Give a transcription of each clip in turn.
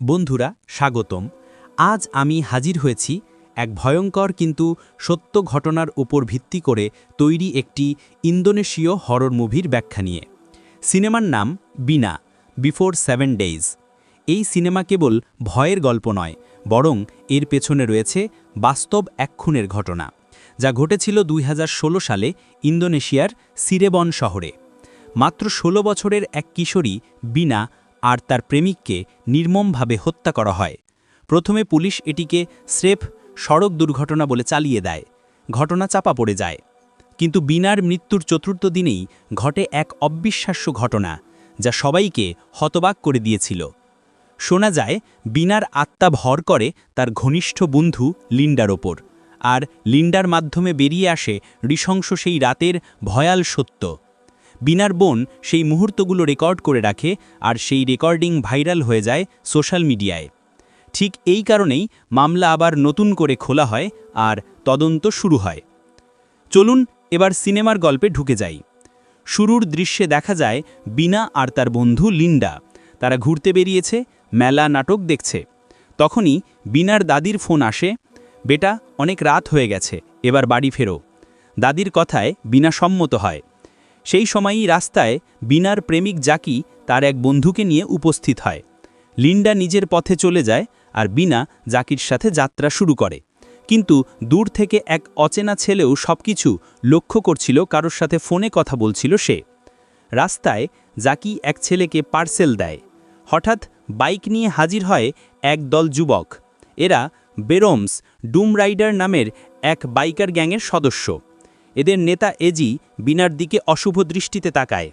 বন্ধুরা, স্বাগতম। আজ আমি হাজির হয়েছি এক ভয়ঙ্কর কিন্তু সত্য ঘটনার উপর ভিত্তি করে তৈরি একটি ইন্দোনেশীয় হরর মুভির ব্যাখ্যা নিয়ে। সিনেমার নাম বিনা, বিফোর সেভেন ডেইজ। এই সিনেমা কেবল ভয়ের গল্প নয়, বরং এর পেছনে রয়েছে বাস্তব এক খুনের ঘটনা, যা ঘটেছিল দুই হাজার ষোলো সালে ইন্দোনেশিয়ার সিরেবন শহরে। মাত্র ১৬ বছরের এক কিশোরী বিনা আর তার প্রেমিককে নির্মমভাবে হত্যা করা হয়। প্রথমে পুলিশ এটিকে স্রেফ সড়ক দুর্ঘটনা বলে চালিয়ে দেয়। ঘটনা চাপা পড়ে যায়। কিন্তু বিনার মৃত্যুর চতুর্থ দিনেই ঘটে এক অবিশ্বাস্য ঘটনা, যা সবাইকে হতবাক করে দিয়েছিল। শোনা যায়, বিনার আত্মা ভর করে তার ঘনিষ্ঠ বন্ধু লিন্ডার ওপর, আর লিন্ডার মাধ্যমে বেরিয়ে আসে নৃশংস সেই রাতের ভয়াল সত্য। বিনার বোন সেই মুহূর্তগুলো রেকর্ড করে রাখে আর সেই রেকর্ডিং ভাইরাল হয়ে যায় সোশ্যাল মিডিয়ায়। ঠিক এই কারণেই মামলা আবার নতুন করে খোলা হয় আর তদন্ত শুরু হয়। চলুন এবার সিনেমার গল্পে ঢুকে যাই। শুরুর দৃশ্যে দেখা যায় বিনা আর তার বন্ধু লিন্ডা। তারা ঘুরতে বেরিয়েছে, মেলা নাটক দেখছে। তখনই বিনার দাদির ফোন আসে, বেটা, অনেক রাত হয়ে গেছে, এবার বাড়ি ফেরো। দাদির কথায় বিনা সম্মত হয়। সেই সময়ই রাস্তায় বিনার প্রেমিক জাকি তার এক বন্ধুকে নিয়ে উপস্থিত হয়। লিন্ডা নিজের পথে চলে যায় আর বিনা জাকির সাথে যাত্রা শুরু করে। কিন্তু দূর থেকে এক অচেনা ছেলেও সবকিছু লক্ষ্য করছিল কারোর সাথে ফোনে কথা বলছিল সে। রাস্তায় জাকি এক ছেলেকে পার্সেল দেয়। হঠাৎ বাইক নিয়ে হাজির হয় এক দল যুবক। এরা বেরোমস ডুম রাইডার নামের এক বাইকার গ্যাংয়ের সদস্য। এদের নেতা এজি বিনার দিকে অশুভ দৃষ্টিতে তাকায়।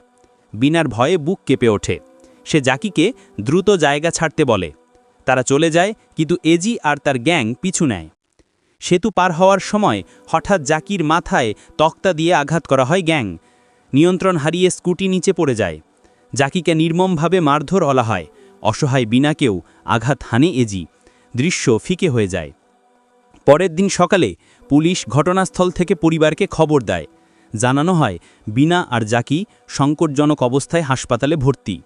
বিনার ভয়ে বুক কেঁপে ওঠে। সে জাকিকে দ্রুত জায়গা ছাড়তে বলে। তারা চলে যায়, কিন্তু এজি আর তার গ্যাং পিছু নেয়। সেতু পার হওয়ার সময় হঠাৎ জাকির মাথায় তক্তা দিয়ে আঘাত করা হয় গ্যাং। নিয়ন্ত্রণ হারিয়ে স্কুটি নিচে পড়ে যায়। জাকিকে নির্মমভাবে মারধর অলা হয়। অসহায় বিনাকেও আঘাত হানে এজি। দৃশ্য ফিকে হয়ে যায়। পরের দিন সকালে পুলিশ ঘটনাস্থল থেকে পরিবারকে খবর দেয়। জানানো হয়, বিনা আর জাকি সংকটজনক অবস্থায় হাসপাতালে ভর্তি।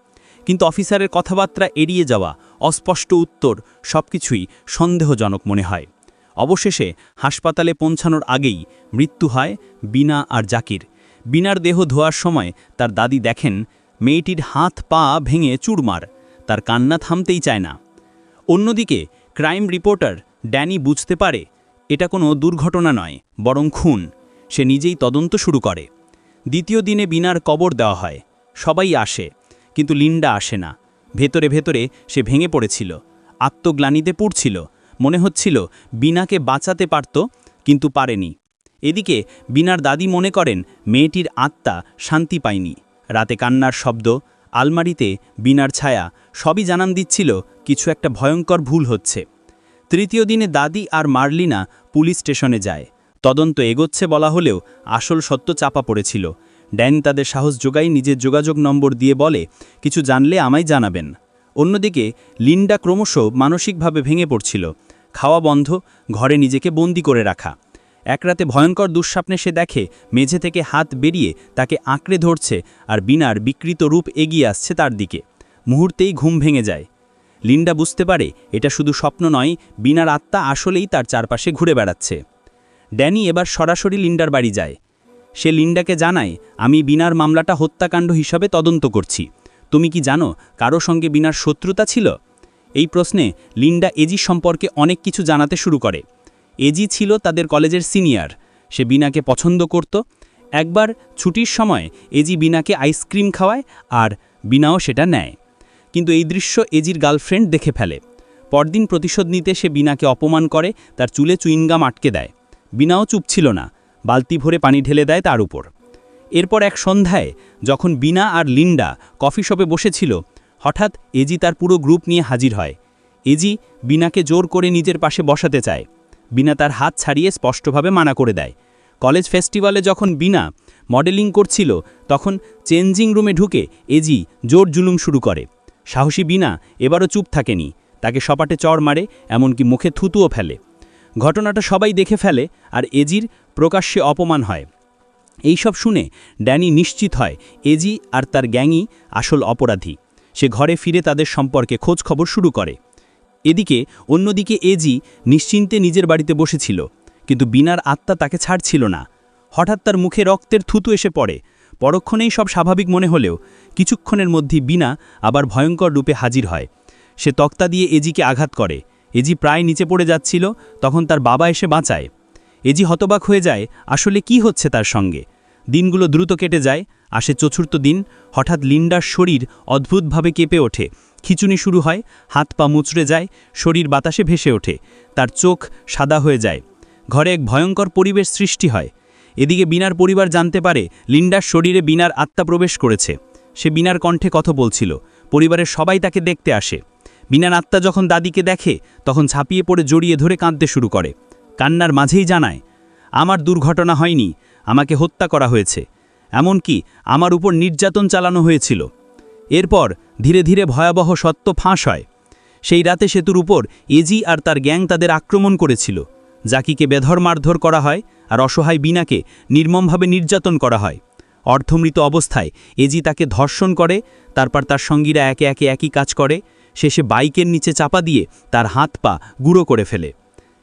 কিন্তু অফিসারের কথাবার্তা এড়িয়ে যাওয়া অস্পষ্ট উত্তর সবকিছুই সন্দেহজনক মনে হয়। অবশেষে হাসপাতালে পৌঁছানোর আগেই মৃত্যু হয় বিনা আর জাকির। বিনার দেহ ধোয়ার সময় তার দাদি দেখেন, মেয়েটির হাত পা ভেঙে চুরমার, তার কান্না থামতেই চায় না। অন্যদিকে ক্রাইম রিপোর্টার ড্যানি বুঝতে পারে এটা কোনো দুর্ঘটনা নয়, বরং খুন। সে নিজেই তদন্ত শুরু করে। দ্বিতীয় দিনে বিনার কবর দেওয়া হয়। সবাই আসে, কিন্তু লিন্ডা আসে না। ভেতরে ভেতরে সে ভেঙে পড়েছিল, আত্মগ্লানিতে পুড়ছিল। মনে হচ্ছিল বিনাকে বাঁচাতে পারত, কিন্তু পারেনি। এদিকে বিনার দাদি মনে করেন মেয়েটির আত্মা শান্তি পায়নি। রাতে কান্নার শব্দ, আলমারিতে বিনার ছায়া, সবই জানান দিচ্ছিল কিছু একটা ভয়ঙ্কর ভুল হচ্ছে। তৃতীয় দিনে দাদি আর মার্লিনা পুলিশ স্টেশনে যায়। তদন্ত এগোচ্ছে বলা হলেও আসল সত্য চাপা পড়েছিল। ড্যান তাদের সাহস যোগাই নিজের যোগাযোগ নম্বর দিয়ে বলে, কিছু জানলে আমায় জানাবেন। অন্যদিকে লিন্ডা ক্রমশ মানসিকভাবে ভেঙে পড়ছিল। খাওয়া বন্ধ, ঘরে নিজেকে বন্দি করে রাখা। এক রাতে ভয়ঙ্কর দুঃস্বপ্নে সে দেখে, মেঝে থেকে হাত বেরিয়ে তাকে আঁকড়ে ধরছে আর বিনার বিকৃত রূপ এগিয়ে আসছে তার দিকে। মুহূর্তেই ঘুম ভেঙে যায়। লিন্ডা বুঝতে পারে এটা শুধু স্বপ্ন নয়, বিনার আত্মা আসলেই তার চারপাশে ঘুরে বেড়াচ্ছে। ড্যানি এবার সরাসরি লিন্ডার বাড়ি যায়। সে লিন্ডাকে জানায়, আমি বিনার মামলাটা হত্যাকাণ্ড হিসাবে তদন্ত করছি। তুমি কি জানো কারও সঙ্গে বিনার শত্রুতা ছিল? এই প্রশ্নে লিন্ডা এজি সম্পর্কে অনেক কিছু জানাতে শুরু করে। এজি ছিল তাদের কলেজের সিনিয়র। সে বিনাকে পছন্দ করত। একবার ছুটির সময় এজি বিনাকে আইসক্রিম খাওয়ায় আর বিনাও সেটা নেয়। কিন্তু এই দৃশ্য এজির গার্লফ্রেন্ড দেখে ফেলে। পরদিন প্রতিশোধ নিতে সে বিনাকে অপমান করে, তার চুলে চুইনগাম আটকে দেয়। বিনাও চুপ ছিল না, বালতি ভরে পানি ঢেলে দেয় তার উপর। এরপর এক সন্ধ্যায়, যখন বিনা আর লিন্ডা কফি শপে বসেছিল, হঠাৎ এজি তার পুরো গ্রুপ নিয়ে হাজির হয়। এজি বিনাকে জোর করে নিজের পাশে বসাতে চায়। বিনা তার হাত ছাড়িয়ে স্পষ্টভাবে মানা করে দেয়। কলেজ ফেস্টিভ্যালে যখন বিনা মডেলিং করছিল, তখন চেঞ্জিং রুমে ঢুকে এজি জোর জুলুম শুরু করে। সাহসী বিনা এবারও চুপ থাকেনি। তাকে সপাটে চড় মারে, এমনকি মুখে থুতুও ফেলে। ঘটনাটা সবাই দেখে ফেলে, আর এজির প্রকাশ্যে অপমান হয়। এইসব শুনে ড্যানি নিশ্চিত হয়, এজি আর তার গ্যাংই আসল অপরাধী। সে ঘরে ফিরে তাদের সম্পর্কে খোঁজ খবর শুরু করে। এদিকে অন্যদিকে এজি নিশ্চিন্তে নিজের বাড়িতে বসেছিল, কিন্তু বিনার আত্মা তাকে ছাড়ছিল না। হঠাৎ তার মুখে রক্তের থুতু এসে পড়ে পরক্ষণেই সব স্বাভাবিক মনে হলেও কিছুক্ষণের মধ্যেই বিনা আবার ভয়ঙ্কর রূপে হাজির হয়। সে তক্তা দিয়ে এজিকে আঘাত করে। এজি প্রায় নিচে পড়ে যাচ্ছিল, তখন তার বাবা এসে বাঁচায়। এজি হতবাক হয়ে যায়, আসলে কি হচ্ছে তার সঙ্গে? দিনগুলো দ্রুত কেটে যায়, আসে চতুর্থ দিন, হঠাৎ লিন্ডার শরীর অদ্ভুতভাবে কেঁপে ওঠে। খিচুনি শুরু হয়, হাত পা মুচড়ে যায়, শরীর বাতাসে ভেসে ওঠে। তার চোখ সাদা হয়ে যায়। ঘরে এক ভয়ঙ্কর পরিবেশ সৃষ্টি হয়। এদিকে বিনার পরিবার জানতে পারে লিন্ডার শরীরে বিনার আত্মা প্রবেশ করেছে। সে বিনার কণ্ঠে কথা বলছিল। পরিবারের সবাই তাকে দেখতে আসে। বিনার আত্মা যখন দাদিকে দেখে, তখন ছাপিয়ে পড়ে জড়িয়ে ধরে কাঁদতে শুরু করে। কান্নার মাঝেই জানায়, আমার দুর্ঘটনা হয়নি, আমাকে হত্যা করা হয়েছে। এমনকি আমার উপর নির্যাতন চালানো হয়েছিল। এরপর ধীরে ধীরে ভয়াবহ সত্য ফাঁস হয়। সেই রাতে সেতুর উপর এজি আর তার গ্যাং তাদের আক্রমণ করেছিল। জাকিকে বেধর মারধর করা হয় আর অসহায় বিনাকে নির্মমভাবে নির্যাতন করা হয়। অর্ধমৃত অবস্থায় এজি তাকে ধর্ষণ করে, তারপর তার সঙ্গীরা একে একে একই কাজ করে, শেষে বাইকের নিচে চাপা দিয়ে তার হাত পা গুঁড়ো করে ফেলে।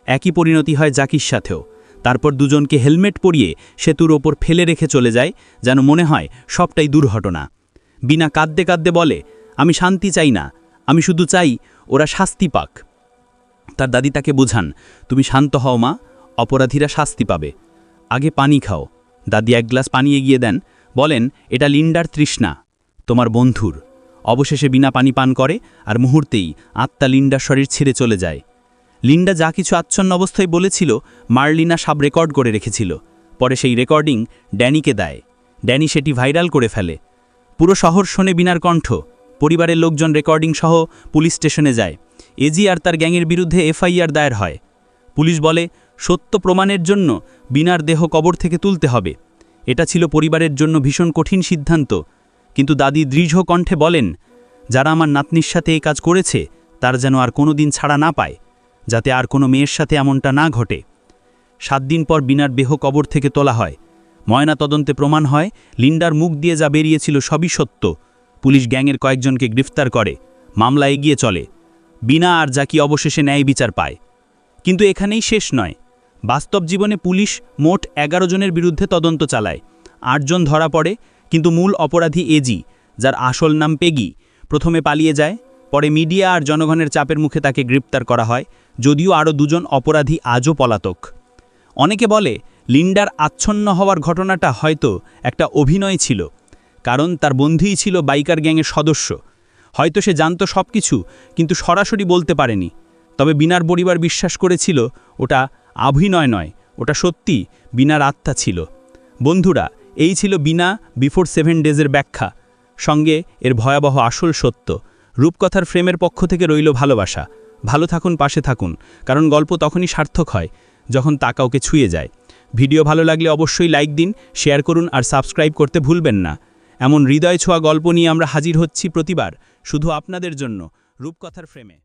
একই পরিণতি হয় জাকির সাথেও। তারপর দুজনকে হেলমেট পরিয়ে সেতুর ওপর ফেলে রেখে চলে যায়, যেন মনে হয় সবটাই দুর্ঘটনা। বিনা কাঁদতে কাঁদতে বলে, আমি শান্তি চাই না, আমি শুধু চাই ওরা শাস্তি পাক। তার দাদি তাকে বোঝান, তুমি শান্ত হও মা, অপরাধীরা শাস্তি পাবে। আগে পানি খাও। দাদি এক গ্লাস পানি এগিয়ে দেন, বলেন, এটা লিন্ডার তৃষ্ণা, তোমার বন্ধুর। অবশেষে বিনা পানি পান করে, আর মুহূর্তেই আত্মা লিন্ডার শরীর ছেড়ে চলে যায়। লিন্ডা যা কিছু আচ্ছন্ন অবস্থায় বলেছিল, মার্লিনা সব রেকর্ড করে রেখেছিল। পরে সেই রেকর্ডিং ড্যানিকে দেয়। ড্যানি সেটি ভাইরাল করে ফেলে। পুরো শহর শোনে বিনার কণ্ঠ। পরিবারের লোকজন রেকর্ডিং সহ পুলিশ স্টেশনে যায়। এজি আর তার গ্যাংয়ের বিরুদ্ধে এফআইআর দায়ের হয়। পুলিশ বলে, সত্য প্রমাণের জন্য বিনার দেহ কবর থেকে তুলতে হবে। এটা ছিল পরিবারের জন্য ভীষণ কঠিন সিদ্ধান্ত। কিন্তু দাদি দৃঢ় কণ্ঠে বলেন, যারা আমার নাতনির সাথে এই কাজ করেছে, তার যেন আর কোনো দিন ছাড়া না পায়, যাতে আর কোনো মেয়ের সাথে এমনটা না ঘটে। সাত দিন পর বিনার দেহ কবর থেকে তোলা হয়। ময়না তদন্তে প্রমাণ হয়, লিন্ডার মুখ দিয়ে যা বেরিয়েছিল সবই সত্য। পুলিশ গ্যাংয়ের কয়েকজনকে গ্রেফতার করে। মামলা এগিয়ে চলে। বিনা আর জাকি অবশেষে ন্যায় বিচার পায়। কিন্তু এখানেই শেষ নয়। বাস্তব জীবনে পুলিশ মোট এগারো জনের বিরুদ্ধে তদন্ত চালায়। আটজন ধরা পড়ে, কিন্তু মূল অপরাধী এজি, যার আসল নাম পেগি, প্রথমে পালিয়ে যায়, পরে মিডিয়া আর জনগণের চাপের মুখে তাকে গ্রেপ্তার করা হয়, যদিও আরও দুজন অপরাধী আজও পলাতক। অনেকে বলে, লিন্ডার আচ্ছন্ন হওয়ার ঘটনাটা হয়তো একটা অভিনয় ছিল, কারণ তার বন্ধুই ছিল বাইকার গ্যাংয়ের সদস্য। হয়তো সে জানত সব কিছু কিন্তু সরাসরি বলতে পারেনি। তবে বিনার পরিবার বিশ্বাস করেছিল, ওটা অভিনয় নয়, ওটা সত্যি বিনার আত্মা ছিল। বন্ধুরা, এই ছিল বিনা বিফোর সেভেন ডেজের ব্যাখ্যা। সঙ্গে এর ভয়াবহ আসল সত্য। রূপকথার ফ্রেমের পক্ষ থেকে রইল ভালোবাসা। ভালো থাকুন, পাশে থাকুন, কারণ গল্প তখনই সার্থক হয়, যখন তা কাউকে ছুঁয়ে যায়। ভিডিও ভালো লাগলে অবশ্যই লাইক দিন, শেয়ার করুন আর সাবস্ক্রাইব করতে ভুলবেন না। এমন হৃদয় ছোঁয়া গল্প নিয়ে আমরা হাজির হচ্ছি প্রতিবার। শুধু আপনাদের জন্য রূপকথার ফ্রেমে।